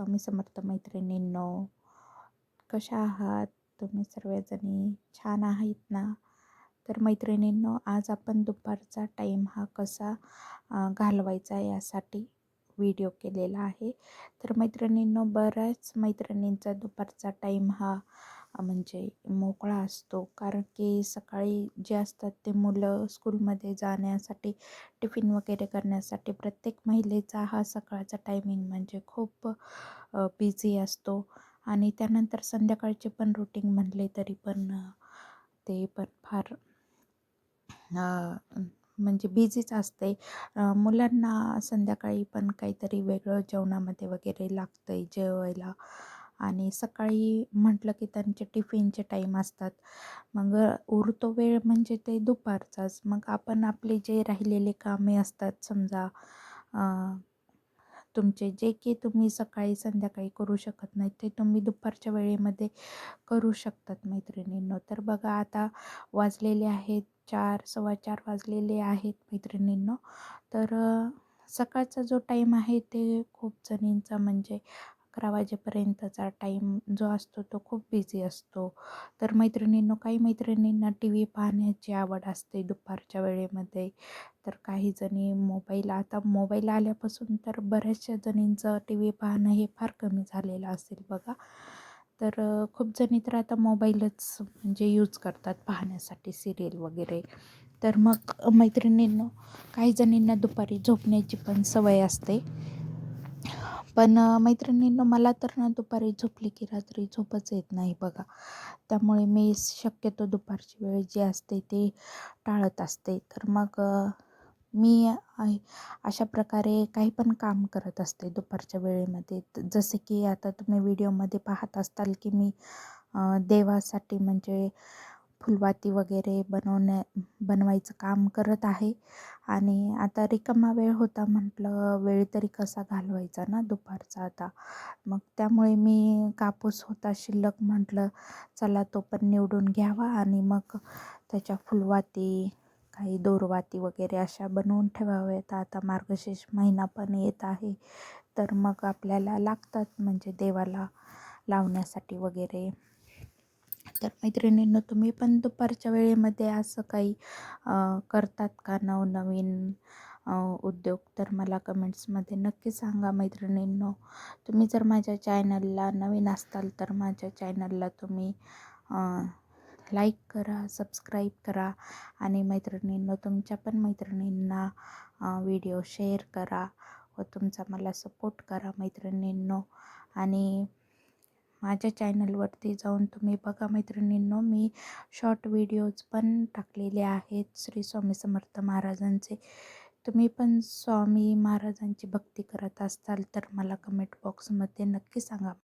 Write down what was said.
स्वामी समर्थ मैत्रिणींनो कशा आहात? तुम्ही सर्वजणी छान आहेत ना? तर मैत्रिणींनो आज आपण दुपारचा टाईम हा कसा घालवायचा यासाठी व्हिडिओ केलेला आहे. तर मैत्रिणींनो बऱ्याच मैत्रिणींचा दुपारचा टाईम हा म्हणजे मोकळा असतो. कारण की सकाळी जे असतात ते मुलं स्कूलमध्ये जाण्यासाठी टिफिन वगैरे करण्यासाठी प्रत्येक महिलेचा हा सकाळचा टायमिंग म्हणजे खूप बिझी असतो. आणि त्यानंतर संध्याकाळचे पण रुटीन म्हणले तरी पण ते पण फार म्हणजे बिझीच असते. मुलांना संध्याकाळी पण काहीतरी वेगळं जेवणामध्ये वगैरे लागतं आहे जेवायला. आणि सकाळी म्हटलं की त्यांचे टिफिनचे टाईम असतात. मग उरतो वेळ म्हणजे ते दुपारचाच. मग आपण आपले जे राहिलेले कामे असतात समजा तुमचे जे की तुम्ही सकाळी संध्याकाळी करू शकत नाही ते तुम्ही दुपारच्या वेळेमध्ये करू शकतात मैत्रिणींनो. तर बघा आता वाजलेले आहेत चार सव्वा चार वाजलेले आहेत मैत्रिणींनो. तर सकाळचा जो टाईम आहे ते खूप जणींचा म्हणजे अकरा वाजेपर्यंतचा टाईम जो असतो तो खूप बिझी असतो. तर मैत्रिणींनो काही मैत्रिणींना टी व्ही पाहण्याची आवड असते दुपारच्या वेळेमध्ये. तर काही जणी मोबाईल आता मोबाईल आल्यापासून तर बऱ्याचशा जणींचं टी व्ही पाहणं हे फार कमी झालेलं असेल बघा. तर खूप जणी तर आता मोबाईलच म्हणजे यूज करतात पाहण्यासाठी सिरियल वगैरे. तर मग मैत्रिणींनो काही जणींना दुपारी झोपण्याची पण सवय असते. पण मैत्रिणींनो मला तर ना दुपारी झोपली की रात्री झोपच येत नाही बघा. त्यामुळे मी शक्यतो दुपारची वेळ जी असते ते टाळत असते. तर मग मी अशा प्रकारे काही पण काम करत असते दुपारच्या वेळेमध्ये. जसे की आता तुम्ही व्हिडिओमध्ये पाहत असताल की मी देवासाठी म्हणजे फुलवाती वगैरे बनवण्या बनवायचं काम करत आहे. आणि आता रिकामा वेळ होता म्हटलं वेळ तरी कसा घालवायचा ना दुपारचा आता. मग त्यामुळे मी कापूस होता शिल्लक म्हटलं चला तो पण निवडून घ्यावा. आणि मग त्याच्या फुलवाती काही दोरवाती वगैरे अशा बनवून ठेवाव्यात. आता मार्गशीर्ष महिना पण येत आहे. तर मग आपल्याला लागतात म्हणजे देवाला लावण्यासाठी वगैरे. तर मैत्रिणींनो तुम्ही पण दुपारच्या वेळेमध्ये असं काही करतात का नवनवीन उद्योग? तर मला कमेंट्समध्ये नक्की सांगा मैत्रिणींनो. तुम्ही जर माझ्या चॅनलला नवीन असताल तर माझ्या चॅनलला तुम्ही लाईक करा सबस्क्राईब करा आणि मैत्रिणींनो तुमच्या पण मैत्रिणींना व्हिडिओ शेअर करा व तुमचा मला सपोर्ट करा मैत्रिणींनो. आणि माझ्या चॅनलवरती जाऊन तुम्ही बघा मैत्रिणींनो मी शॉर्ट व्हिडिओज पण टाकलेले आहेत श्री स्वामी समर्थ महाराजांचे. तुम्ही पण स्वामी महाराजांची भक्ती करत असाल तर मला कमेंट बॉक्समध्ये नक्की सांगा.